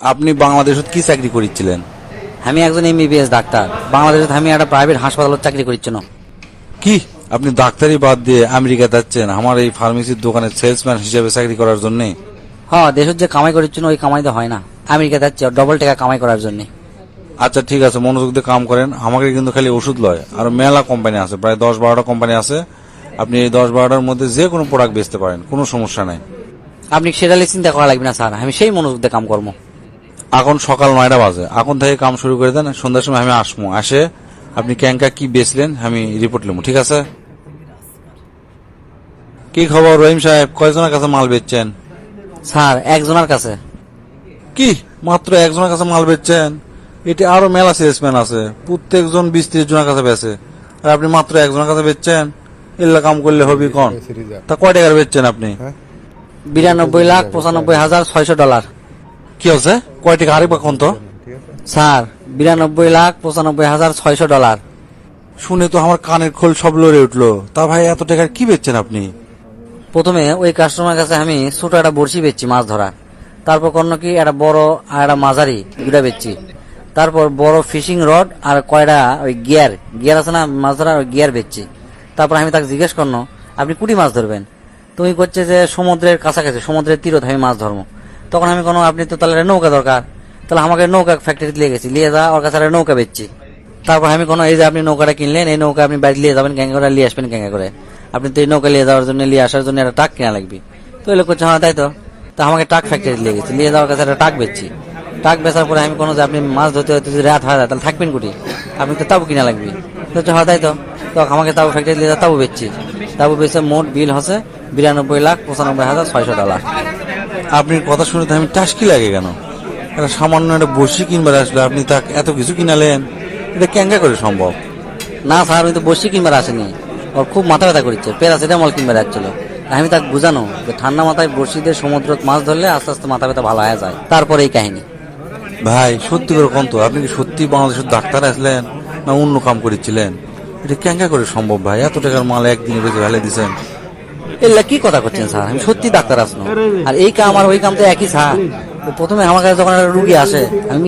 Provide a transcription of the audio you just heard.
আপনি বাংলাদেশত কি চাকরি করিছিলেন আমি একজন এমবিবিএস ডাক্তার। বাংলাদেশে আমি একটা প্রাইভেট হাসপাতালত চাকরি করছি না কি? আপনি ডাক্তারি বাদ দিয়ে আমেরিকা যাচ্ছেন আমার এই ফার্মেসির দোকানে সেলসম্যান হিসেবে চাকরি করার জন্য? হ্যাঁ দেশের যে কামাই করছি না ওই কামাই তো হয় না। আমেরিকা যাচ্ছি ডবল টাকা কামাই করার জন্য। আচ্ছা ঠিক আছে মনোযোগ দিয়ে কাম করেন। আমাকে কিন্তু খালি ওষুধ লয়। আর মেলা কোম্পানি আছে প্রায় দশ বারোটা কোম্পানি আছে। আপনি এই দশ বারোটার মধ্যে যে কোনো প্রোডাক্ট বেচতে পারেন কোনো সমস্যা নাই। আপনি সেটা নিয়ে চিন্তা করা লাগবে না স্যার। আমি সেই মনোযোগ দিয়ে কাম করব। এখন সকাল নয়টা বাজে। এখন থেকে কাম শুরু করে দেন সন্ধ্যার সময় আমি আসব আসে আপনি ক্যাঙ্কা কি বেচলেন আমি রিপোর্ট নেব ঠিক আছে? কি খবর রহিম সাহেব? কয়জনের কাছে মাল বেচছেন? স্যার একজনের কাছে। কি? মাত্র একজনের কাছে মাল বেচছেন? এটি আরও মেলা সেলসম্যান আছে প্রত্যেকজন বিশ ত্রিশ জনের কাছে বেচে। আর আপনি মাত্র একজনের কাছে বেচছেন? এল্লা কাম করলে হবি কোন? তা কয় টাকার বেচছেন আপনি? বিরানব্বই লাখ পঁচানব্বই হাজার ছয়শো ডলার। কি হচ্ছে? কয় টাকা আরেকবার কোন তো? স্যার বিরানব্বই লাখ পঁচানব্বই হাজার ছয়শো ডলার। শুনে তো আমার কানের খোল সব লড়ে উঠল। তা ভাই এত টাকার কি বেচছেন আপনি? প্রথমে ওই কাস্টমার কাছে আমি ছোট একটা বড়শি বেচছি মাছ ধরা। তারপর কোনো কি একটা বড় আর একটা মাঝারি দুটা বেচছি। তারপর বড় ফিশিং রড আর কয়টা ওই গিয়ার গিয়ার আছে না মাছ ধরার ওই গিয়ার বেচছি। তারপর আমি তাকে জিজ্ঞেস করল আপনি কুটি মাছ ধরবেন? তুমি করছে যে সমুদ্রের কাছাকাছি সমুদ্রের তীরত আমি মাছ ধরবো। তখন আমি কোনো, আপনি তো তাহলে নৌকা দরকার। তাহলে আমাকে নৌকা ফ্যাক্টরিতে নিয়ে গেছি, নিয়ে যা, ওর কাছে নৌকা বেচছি। তারপর আমি কোনো, এই যে আপনি নৌকাটা কিনলেন, এই নৌকা আপনি বাড়ি নিয়ে যাবেন ক্যাঙ্গা করে নিয়ে আসবেন ক্যাঙ্গা করে। আপনি তো এই নৌকা নিয়ে যাওয়ার জন্য, নিয়ে আসার জন্য একটা টাক কেনা লাগবে। তো এলো করছে হ্যাঁ তাই তো। তা আমাকে টাক ফ্যাক্টরি নিয়ে গেছি, নিয়ে যাওয়ার কাছে একটা টাক বেচছি। টাক বেচার পরে আমি কোনো যে আপনি মাছ ধরতে হতে যদি রাত হয়, তাহলে থাকবেন কুটি আপনি তো তাবু কিনা লাগবে। তো হ্যাঁ তাই তো। তো আমাকে তাবু ফ্যাক্টরি নিয়ে তাবু বেচছি। তাবু বেচে মোট বিল হচ্ছে বিরানব্বই লাখ পঁচানব্বই হাজার ছয়শো ডলার। আপনি কথা শুনে তো আমি টাসকি লাগে কেন? একটা সামান্য একটা বসি কিনবার আসলে আপনি তা এত কিছু কিনালেন এটা ক্যাঙ্গা করে সম্ভব? না স্যার আমি তো বসি কিনবার আসেনি। ওর খুব মাথা ব্যথা করছে প্যারাসিটামল কিনবার যাচ্ছিল আমি তাকে বুঝানো যে ঠান্ডা মাথায় বসিদের সমুদ্র মাছ ধরলে আস্তে আস্তে মাথা ব্যথা ভালো হয়ে যায়। তারপরে এই কাহিনী। ভাই সত্যি করে কোন তো? আপনি কি সত্যি বাংলাদেশের ডাক্তার আসলেন না অন্য কাম করেছিলেন? এটা ক্যাঙ্গা করে সম্ভব ভাই? এত টাকার মাল একদিনে বেঁচে ফেলে দিছেন। এগুলা কি কথা করছেন, স্যার? আমি সত্যি ডাক্তার আসলাম আর এই কাম আর ওই কাম তো একই, স্যার। প্রথমে আমার কাছে যখন রুগী আসে, আমি